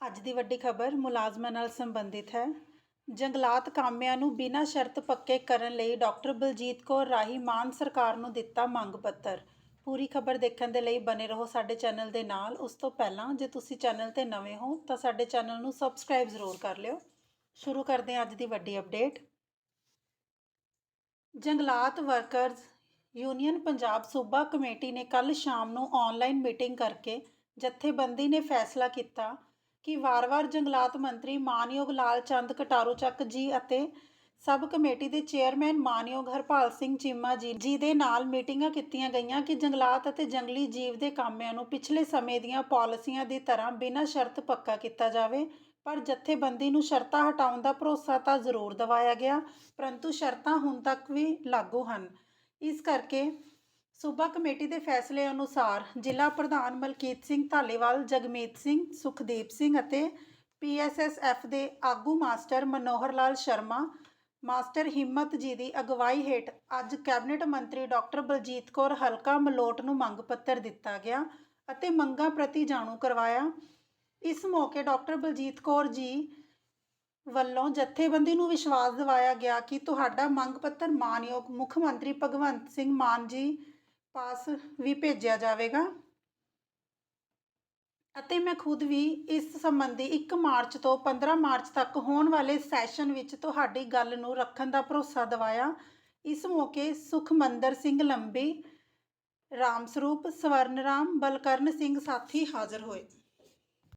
ਅੱਜ ਦੀ ਵੱਡੀ ਖਬਰ ਮੁਲਾਜ਼ਮਾਂ ਨਾਲ ਸੰਬੰਧਿਤ ਹੈ। ਜੰਗਲਾਤ ਕਾਮਿਆਂ ਨੂੰ ਬਿਨਾਂ ਸ਼ਰਤ ਪੱਕੇ ਕਰਨ ਲਈ ਡਾਕਟਰ ਬਲਜੀਤ ਕੌਰ ਰਾਹੀਂ ਮਾਨ ਸਰਕਾਰ ਨੂੰ ਦਿੱਤਾ ਮੰਗ ਪੱਤਰ। ਪੂਰੀ ਖਬਰ ਦੇਖਣ ਦੇ ਲਈ ਬਨੇ ਰਹੋ ਸਾਡੇ ਚੈਨਲ ਦੇ ਨਾਲ। ਉਸ ਤੋਂ ਪਹਿਲਾਂ ਜੇ ਤੁਸੀਂ ਚੈਨਲ ਤੇ ਨਵੇਂ ਹੋ ਤਾਂ ਸਾਡੇ ਚੈਨਲ ਨੂੰ ਸਬਸਕ੍ਰਾਈਬ ਜ਼ਰੂਰ ਕਰ ਲਿਓ। ਸ਼ੁਰੂ ਕਰਦੇ ਹਾਂ ਅੱਜ ਦੀ ਵੱਡੀ ਅਪਡੇਟ। ਜੰਗਲਾਤ ਵਰਕਰਜ਼ ਯੂਨੀਅਨ ਪੰਜਾਬ ਸੂਬਾ ਕਮੇਟੀ ਨੇ ਕੱਲ ਸ਼ਾਮ ਨੂੰ ਆਨਲਾਈਨ ਮੀਟਿੰਗ ਕਰਕੇ ਜਥੇਬੰਦੀ ਨੇ ਫੈਸਲਾ ਕੀਤਾ ਕਿ ਵਾਰ-ਵਾਰ ਜੰਗਲਾਤ ਮੰਤਰੀ ਮਾਨਯੋਗ ਲਾਲ ਚੰਦ ਕਟਾਰੂ ਚੱਕ ਜੀ ਅਤੇ ਸਬ ਕਮੇਟੀ ਦੇ ਚੇਅਰਮੈਨ ਮਾਨਯੋਗ ਹਰਪਾਲ ਸਿੰਘ ਚੀਮਾ ਜੀ ਜੀ ਦੇ ਨਾਲ ਮੀਟਿੰਗਾਂ ਕੀਤੀਆਂ ਗਈਆਂ ਕਿ ਜੰਗਲਾਤ ਅਤੇ ਜੰਗਲੀ ਜੀਵ ਦੇ ਕਾਮਿਆਂ ਨੂੰ ਪਿਛਲੇ ਸਮੇਂ ਦੀਆਂ ਪਾਲਿਸੀਆਂ ਦੀ ਤਰ੍ਹਾਂ ਬਿਨਾਂ ਸ਼ਰਤ ਪੱਕਾ ਕੀਤਾ ਜਾਵੇ, ਪਰ ਜਥੇਬੰਦੀ ਨੂੰ ਸ਼ਰਤਾਂ ਹਟਾਉਣ ਦਾ ਭਰੋਸਾ ਤਾਂ ਜ਼ਰੂਰ ਦਿਵਾਇਆ ਗਿਆ, ਪਰੰਤੂ ਸ਼ਰਤਾਂ ਹੁਣ ਤੱਕ ਵੀ ਲਾਗੂ ਹਨ। ਇਸ ਕਰਕੇ ਸੂਬਾ ਕਮੇਟੀ ਦੇ ਫੈਸਲੇ ਅਨੁਸਾਰ ਜ਼ਿਲ੍ਹਾ ਪ੍ਰਧਾਨ ਮਲਕੀਤ ਸਿੰਘ ਧਾਲੀਵਾਲ, ਜਗਮੀਤ ਸਿੰਘ, ਸੁਖਦੀਪ ਸਿੰਘ ਅਤੇ ਪੀਐਸਐਸਐਫ ਦੇ ਆਗੂ ਮਾਸਟਰ ਮਨੋਹਰ ਲਾਲ ਸ਼ਰਮਾ, ਮਾਸਟਰ ਹਿੰਮਤ ਜੀ ਦੀ ਅਗਵਾਈ ਹੇਠ ਅੱਜ ਕੈਬਨਿਟ ਮੰਤਰੀ ਡਾਕਟਰ ਬਲਜੀਤ ਕੌਰ ਹਲਕਾ ਮਲੋਟ ਨੂੰ ਮੰਗ ਪੱਤਰ ਦਿੱਤਾ ਗਿਆ ਅਤੇ ਮੰਗਾਂ ਪ੍ਰਤੀ ਜਾਣੂ ਕਰਵਾਇਆ। ਇਸ ਮੌਕੇ ਡਾਕਟਰ ਬਲਜੀਤ ਕੌਰ ਜੀ ਵੱਲੋਂ ਜਥੇਬੰਦੀ ਨੂੰ ਵਿਸ਼ਵਾਸ ਦਿਵਾਇਆ ਗਿਆ ਕਿ ਤੁਹਾਡਾ ਮੰਗ ਪੱਤਰ ਮਾਨਯੋਗ ਮੁੱਖ ਮੰਤਰੀ ਭਗਵੰਤ ਸਿੰਘ ਮਾਨ ਜੀ ਪਾਸ ਵੀ ਭੇਜਿਆ ਜਾਵੇਗਾ। ਅਤੇ ਮੈਂ ਖੁਦ ਵੀ ਇਸ ਸੰਬੰਧੀ 1 ਮਾਰਚ ਤੋਂ 15 ਮਾਰਚ ਤੱਕ ਹੋਣ ਵਾਲੇ ਸੈਸ਼ਨ ਵਿੱਚ ਤੁਹਾਡੀ ਗੱਲ ਨੂੰ ਰੱਖਣ ਦਾ ਭਰੋਸਾ ਦਿਵਾਇਆ। ਇਸ ਮੌਕੇ ਸੁਖਮੰਦਰ ਸਿੰਘ ਲੰਬੀ ਰਾਮ ਸਰੂਪ ਸਵਰਨ ਰਾਮ ਬਲਕਰਨ ਸਿੰਘ ਸਾਥੀ ਹਾਜ਼ਰ ਹੋਏ।